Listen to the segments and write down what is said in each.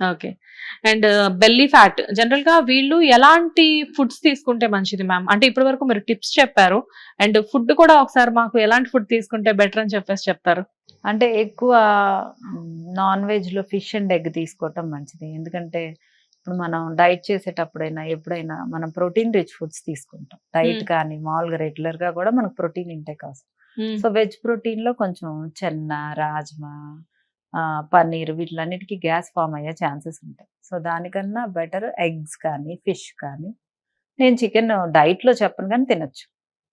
Okay. And belly fat జనరల్గా వీళ్ళు ఎలాంటి ఫుడ్స్ తీసుకుంటే మంచిది మ్యామ్ అంటే ఇప్పటి వరకు మీరు టిప్స్ చెప్పారు. అండ్ ఫుడ్ కూడా ఒకసారి మాకు ఎలాంటి ఫుడ్ తీసుకుంటే బెటర్ అని చెప్పేసి చెప్తారు. అంటే ఎక్కువ నాన్ వెజ్లో ఫిష్ అండ్ ఎగ్ తీసుకోవటం మంచిది. ఎందుకంటే ఇప్పుడు మనం డైట్ చేసేటప్పుడైనా ఎప్పుడైనా మనం ప్రోటీన్ రిచ్ ఫుడ్స్ తీసుకుంటాం. డైట్. కానీ మామూలుగా రెగ్యులర్గా కూడా మనకు ప్రోటీన్ ఇంటేక్ అవసరం. సో వెజ్ ప్రోటీన్లో కొంచెం చెన్న రాజ్మా పన్నీర్ వీటిలన్నిటికీ గ్యాస్ ఫామ్ అయ్యే ఛాన్సెస్ ఉంటాయి. సో దానికన్నా బెటర్ ఎగ్స్ కానీ ఫిష్ కానీ నేను చికెన్ డైట్లో చెప్పను కానీ తినొచ్చు.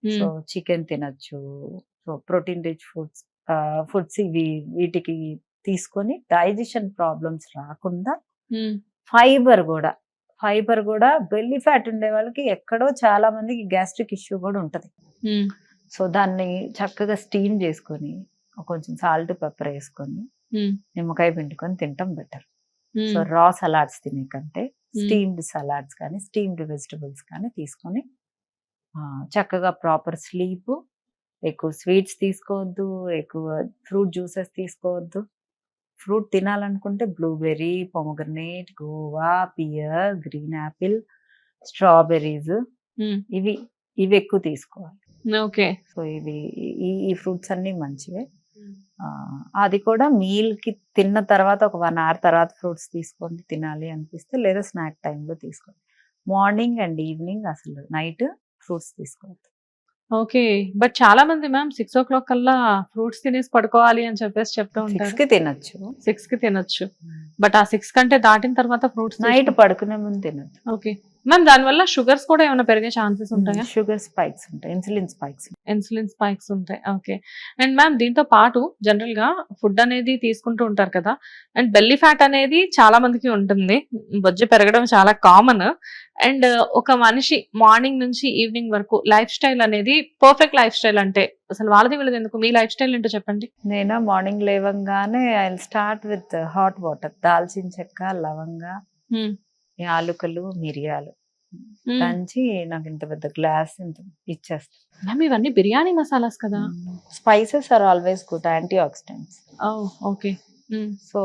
సో చికెన్ తినొచ్చు. So protein rich foods foods ఇవి వీటికి తీసుకొని డైజెషన్ ప్రాబ్లమ్స్ రాకుండా ఫైబర్ కూడా ఫైబర్ కూడా బెల్లీ ఫ్యాట్ ఉండే వాళ్ళకి ఎక్కడో చాలా మందికి గ్యాస్ట్రిక్ ఇష్యూ కూడా ఉంటది. సో దాన్ని చక్కగా స్టీమ్ చేసుకొని కొంచెం సాల్ట్ పెప్పర్ వేసుకొని నిమ్మకాయ పిండుకొని తింటాం బెటర్. సో రా సలాడ్స్ తినే కంటే స్టీమ్డ్ సలాడ్స్ కానీ స్టీమ్డ్ వెజిటబుల్స్ కానీ తీసుకొని చక్కగా ప్రాపర్ స్లీప్ ఎక్కువ స్వీట్స్ తీసుకోవద్దు ఎక్కువ ఫ్రూట్ జ్యూసెస్ తీసుకోవద్దు. Fruit తినాలనుకుంటే blueberry pomegranate guava pear green apple strawberries ఇవి ఇవి ఎక్కువ తీసుకోవాలి. ఓకే. సో ఇవి ఈ ఫ్రూట్స్ అన్ని మంచివే. అది కూడా మీల్కి తిన్న తర్వాత ఒక వన్ అవర్ తర్వాత ఫ్రూట్స్ తీసుకోండి తినాలి అనిపిస్తే లేదా స్నాక్ టైంలో తీసుకోండి. మార్నింగ్ అండ్ ఈవినింగ్ అసలు నైట్ ఫ్రూట్స్ తీసుకోవద్దు. ఓకే. బట్ చాలా మంది మ్యామ్ సిక్స్ ఓ క్లాక్ కల్లా ఫ్రూట్స్ తినేసి పడుకోవాలి అని చెప్పేసి చెప్తూ సిక్స్ ఉంటారు. కి తినొచ్చు. సిక్స్కి తినొచ్చు బట్ ఆ సిక్స్ కంటే దాటిన తర్వాత ఫ్రూట్స్ నైట్ పడుకునే ముందు తినొద్దు. ఓకే. మ్యామ్ దానివల్ల షుగర్స్ కూడా ఏమైనా పెరిగే ఛాన్సెస్ ఉంటాయా? షుగర్ స్పైక్స్ ఉంటాయి ఇన్సులిన్ స్పైక్స్ ఇన్సులిన్ స్పైక్స్ ఉంటాయి ఓకే అండ్ మ్యామ్ దీంతో పాటు జనరల్గా ఫుడ్ అనేది తీసుకుంటూ ఉంటారు కదా అండ్ బెల్లీ ఫ్యాట్ అనేది చాలా మందికి ఉంటుంది. బొజ్జ పెరగడం చాలా కామన్ అండ్ ఒక మనిషి మార్నింగ్ నుంచి ఈవినింగ్ వరకు లైఫ్ స్టైల్ అనేది పర్ఫెక్ట్ లైఫ్ స్టైల్ అంటే అసలు వాళ్ళది వీళ్ళది ఎందుకు? మీ లైఫ్ స్టైల్ ఏంటో చెప్పండి. నేను? మార్నింగ్ లేవంగానే I start with hot water దాల్చిన చెక్క లవంగ. Hmm. యాలుకలు మిరియాలు. దంచి నాకు ఇంత పెద్ద గ్లాస్ ఇంత ఇచ్చేస్తాను మ్యామ్ ఇవన్నీ బిర్యానీ మసాలాస్ కదా? Spices are always good antioxidants okay. So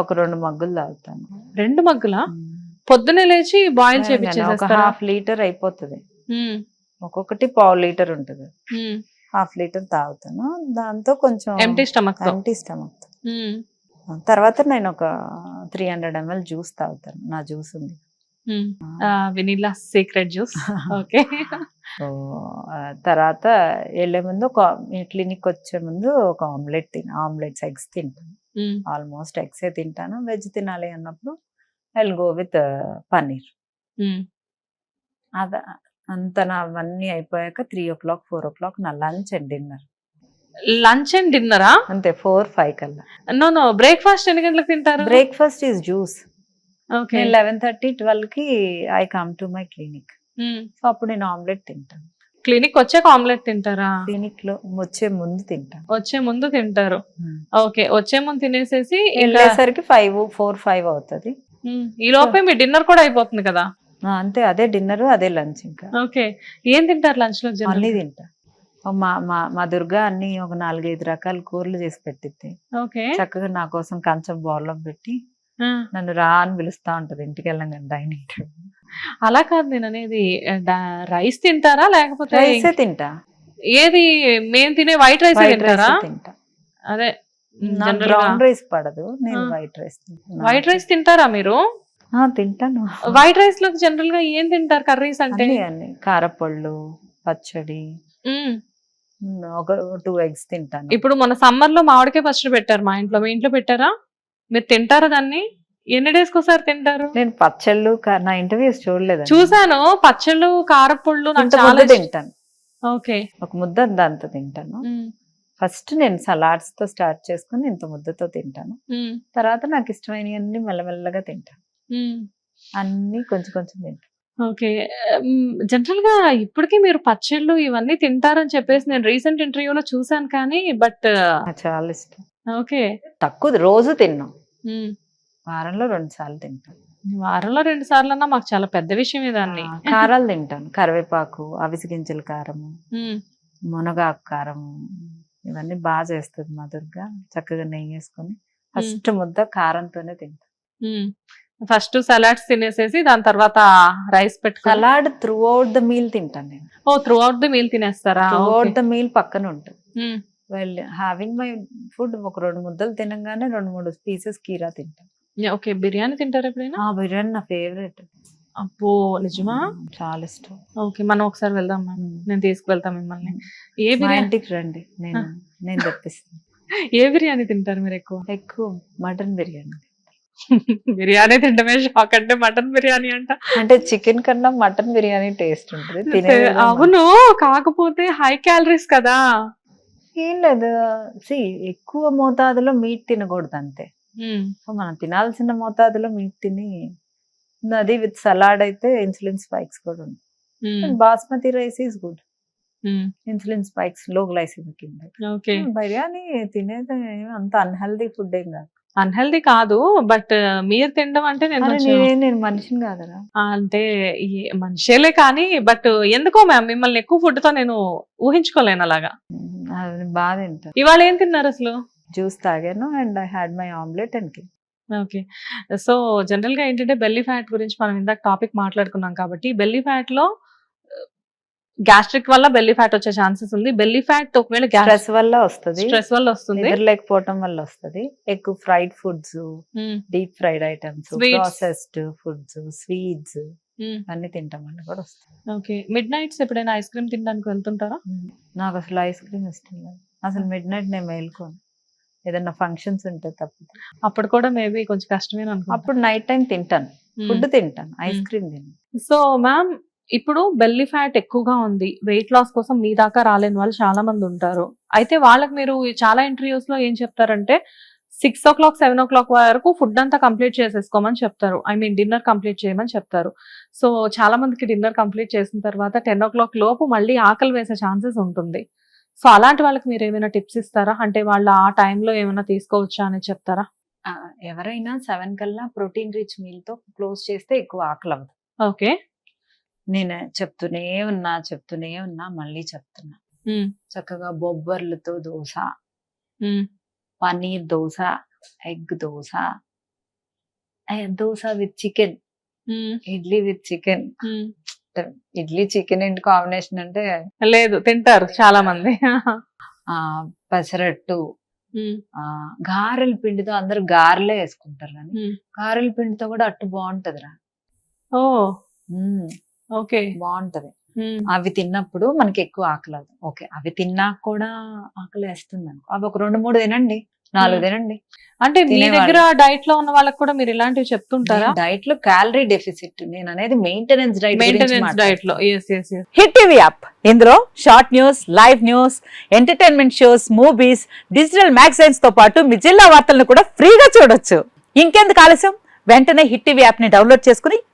ఒక రెండు మగ్గులు తాగుతాను. రెండు మగ్గుల? పొద్దునే లేచి బాయిల్ ఒక చేపించేసేస్తారా హాఫ్ లీటర్ అయిపోతుంది. ఒక్కొక్కటి పావు లీటర్ ఉంటుంది. హాఫ్ లీటర్ తాగుతాను. దాంతో కొంచెం ఎంటీ స్టమక్ ఎంటీ స్టమక్. తర్వాత నేను ఒక త్రీ హండ్రెడ్ ఎంఎల్ జ్యూస్ తాగుతాను. నా జ్యూస్ ఉంది. Vanilla secret juice okay. తర్వాత వెళ్ళే ముందు ఒక క్లినిక్ వచ్చే ముందు ఒక ఆమ్లెట్ తిన ఆమ్లెట్స్ ఎగ్స్ తింటాను. ఆల్మోస్ట్ ఎగ్సే తింటాను. వెజ్ తినాలి అన్నప్పుడు ఐ గో విత్ పన్నీర్. అద అంత నా అవన్నీ అయిపోయాక three o'clock four o'clock నా lunch and dinner lunch and డిన్నరా? అంతే ఫోర్ ఫైవ్ కల్లా. నో నో బ్రేక్ఫాస్ట్ ఎన్ని గంటలకు తింటారు? Breakfast is juice. ఓకే. నేను లెవెన్ థర్టీ ట్వెల్వ్కి I come to my clinic. So అప్పుడు నేను ఆమ్లెట్ తింటాను క్లినిక్ వచ్చాక ఆమ్లెట్ తింటారా? క్లినిక్లో వచ్చే ముందు తింటాను వచ్చే ముందు తింటారు. ఓకే వచ్చే ముందు తినేసేసి వెళ్ళేసరికి ఫైవ్ ఫోర్ ఫైవ్ అవుతుంది. ఈ లోపే మీ డిన్నర్ కూడా అయిపోతుంది కదా? అంతే అదే డిన్నర్ అదే లంచ్ ఇంకా. ఓకే. ఏం తింటారు లంచ్లో అన్ని తింటా. ఓ మా మా మా దుర్గా అన్ని ఒక నాలుగైదు రకాల కూరలు చేసి పెట్టిద్ది. ఓకే. చక్కగా నా కోసం కంచం బౌల్లో పెట్టి నన్ను రా అని పిలుస్తా ఉంటది. ఇంటికి వెళ్ళంగానే డైనింగ్ టేబుల్. అలా కాదు నేను అనేది రైస్ తింటారా లేకపోతే రైసే తింటా. ఏది మేము తినే వైట్ రైస్ తింటారా? తింటా. అదే బ్రౌన్ రైస్ పడదు. నేను. వైట్ రైస్ వైట్ రైస్ తింటారా మీరు? తింటాను. వైట్ రైస్లో జనరల్గా ఏం తింటారు కర్రీస్ అంటే? కారపళ్ళు పచ్చడి. ఒక టూ ఎగ్స్ తింటాను. ఇప్పుడు మన సమ్మర్లో మామిడికాయ పచ్చడి పెట్టారు మా ఇంట్లో. మీ ఇంట్లో పెట్టారా? మీరు తింటారా దాన్ని? ఎన్ని డేస్ ఒకసారి తింటారు? నేను పచ్చళ్ళు కా- నా ఇంటర్వ్యూస్ చూడలేదు చూసాను పచ్చళ్ళు కారపుళ్ళు నాకు చాలా ఇష్టం. తింటాను. ఓకే. ఒక ముద్ద దాంతో తింటాను. ఫస్ట్ నేను సలాడ్స్తో స్టార్ట్ చేసుకుని ఇంత ముద్దతో తింటాను. తర్వాత నాకు ఇష్టమైనవన్నీ మెల్లమెల్లగా తింటాను. అన్ని కొంచెం కొంచెం తింటాను ఓకే. జనరల్గా ఇప్పటికీ మీరు పచ్చళ్ళు ఇవన్నీ తింటారని చెప్పేసి నేను రీసెంట్ ఇంటర్వ్యూలో చూసాను కానీ బట్ చాలా ఇష్టం. ఓకే. తక్కువ రోజు తిన్నాం. వారంలో రెండు సార్లు తింటాను వారంలో రెండు సార్లు అన్నా మాకు చాలా పెద్ద విషయం దాన్ని. ఆ, కారాలు తింటాను. కరివేపాకు అవిసి గింజల కారము. మునగాకు కారము ఇవన్నీ బాగా చేస్తుంది మా దుర్గా. చక్కగా నెయ్యి వేసుకొని ఫస్ట్ ముద్ద కారంతోనే తింటా. ఫస్ట్ సలాడ్స్ తినేసేసి దాని తర్వాత రైస్ పెట్టుకోవాలి salad throughout the meal తింటాను నేను. ఓ త్రూ అవుట్ ది మీల్ తినేస్తారా? త్రూ. అవుట్ ద మీల్ పక్కన ఉంటుంది. వెల్ హ్యావింగ్ మై ఫుడ్ ఒక రెండు ముద్దలు తినగానే రెండు మూడు పీసెస్ కీరా తింటాను. ఓకే. బిర్యానీ తింటారా ఎప్పుడైనా? ఆ బిర్యానీ నా ఫేవరెట్ అబ్బో నిజమా? చాలా ఇష్టం. ఓకే మనం ఒకసారి వెళ్దాం మ్యామ్. నేను తీసుకువెళ్తాం మిమ్మల్ని. ఏ మా బిర్యానీ ఇంటికి రండి. నేను నేను తెప్పిస్తాను. ఏ బిర్యానీ తింటారు మీరు ఎక్కువ? ఎక్కువ మటన్ బిర్యానీ. బిర్యానీ తింటమే షాక్ అంటే మటన్ బిర్యానీ అంట. అంటే చికెన్ కన్నా మటన్ బిర్యానీ టేస్ట్ ఉంటుంది అవును కాకపోతే హై క్యాలరీస్ కదా. ఏం లేదు. సి ఎక్కువ మోతాదులో మీట్ తినకూడదు అంతే. సో మనం తినాల్సిన మోతాదులో మీట్ తిని అది విత్ సలాడ్ అయితే ఇన్సులిన్ స్పైక్స్ కూడా ఉంటాయి basmati rice is good insulin స్పైక్స్లో glycemic కింద ఓకే బిర్యానీ తినేది అంత అన్హెల్దీ ఫుడ్ ఏం కాదు. అన్హెల్దీ కాదు బట్ మీరు తినడం అంటే నేను మనిషిని కాదరా. అంటే మనిషేలే కానీ బట్ ఎందుకో మ్యామ్ మిమ్మల్ని ఎక్కువ ఫుడ్తో నేను ఊహించుకోలేను అలాగా. బాగా ఇవాళ ఏం తిన్నారు అసలు? జ్యూస్ తాగాను and I had my omelette and okay. So జనరల్గా ఏంటంటే బెల్లీ ఫ్యాట్ గురించి మనం ఇందాక టాపిక్ మాట్లాడుకున్నాం కాబట్టి బెల్లీ ఫ్యాట్లో గ్యాస్ట్రిక్ వల్ల బెల్లీ ఫ్యాట్ వచ్చే ఛాన్సెస్ ఉంది. బెల్లీ ఫ్యాట్ ఒకవేళ స్ట్రెస్ వల్ల వస్తుంది. స్ట్రెస్ వల్ల వస్తుంది. లేకపోవటం వల్ల వస్తుంది. ఎక్కువ fried foods deep fried items. Processed foods sweets అన్ని తింటాం వల్ల కూడా వస్తుంది. ఓకే మిడ్ నైట్స్ ఎప్పుడైనా ఐస్ క్రీమ్ తినడానికి వెళ్తుంటారా? నాకు అసలు ఐస్ క్రీమ్ ఇష్టం లేదు. అసలు మిడ్ నైట్ నేను మేల్కోను. ఏదన్నా ఫంక్షన్స్ ఉంటే తప్పితే అప్పుడు కూడా మేబీ కొంచెం కష్టమే అనుకుంటా అప్పుడు నైట్ టైం తింటాను. ఫుడ్ తింటాను. ఐస్. క్రీమ్ తిన్నాను సో మ్యామ్ ఇప్పుడు బెల్లీ ఫ్యాట్ ఎక్కువగా ఉంది. వెయిట్ లాస్ కోసం మీ దాకా రాలేని వాళ్ళు చాలా మంది ఉంటారు. అయితే వాళ్ళకి మీరు చాలా ఇంటర్వ్యూస్లో ఏం చెప్తారంటే six o'clock seven o'clock వరకు ఫుడ్ అంతా కంప్లీట్ చేసేసుకోమని చెప్తారు. ఐ మీన్ డిన్నర్ కంప్లీట్ చేయమని చెప్తారు. సో చాలా మందికి డిన్నర్ కంప్లీట్ చేసిన తర్వాత టెన్ ఓ క్లాక్ లోపు మళ్ళీ ఆకలి వేసే ఛాన్సెస్ ఉంటుంది. సో అలాంటి వాళ్ళకి మీరు ఏమైనా టిప్స్ ఇస్తారా? అంటే వాళ్ళు ఆ టైంలో ఏమైనా తీసుకోవచ్చా అని చెప్తారా? ఎవరైనా సెవెన్ కల్లా ప్రోటీన్ రిచ్ మీల్తో క్లోజ్ చేస్తే ఎక్కువ ఆకలి అవ్వదు. ఓకే నేను చెప్తూనే ఉన్నా చెప్తూనే ఉన్నా మళ్ళీ చెప్తున్నా. చక్కగా బొబ్బర్లతో dosa paneer dosa egg dosa dosa with chicken. Idli with chicken. Idli chicken ఏంటి కాంబినేషన్ అంటే లేదు తింటారు చాలా మంది. ఆ పెసరట్టు ఆ గారెల పిండితో అందరు గారెలే వేసుకుంటారు కానీ. గారెల పిండితో కూడా అట్టు బాగుంటదిరా. ఓ. ఓకే. బాగుంటది అవి తిన్నప్పుడు మనకి ఎక్కువ ఆకలి ఓకే. అవి తిన్నాక కూడా ఆకలి వేస్తుంది అనుకో అవి ఒక రెండు మూడు తినండి. నాలుగు. తినండి. అంటే మీ. దగ్గర డైట్లో ఉన్న వాళ్ళకి కూడా మీరు ఇలాంటివి చెప్తుంటారా? డైట్లో క్యాలరీ డెఫిసిట్. నేను అనేది మెయింటెనెన్స్ డైట్ మెయింటెనెన్స్ డైట్లో హిట్ టీవీ యాప్. ఇందులో short news live news entertainment shows movies digital మ్యాగజైన్స్తో పాటు మీ జిల్లా వార్తలను కూడా ఫ్రీగా చూడొచ్చు. ఇంకెందుకు ఆలస్యం? వెంటనే హిట్ టీవీ యాప్ని డౌన్లోడ్ చేసుకుని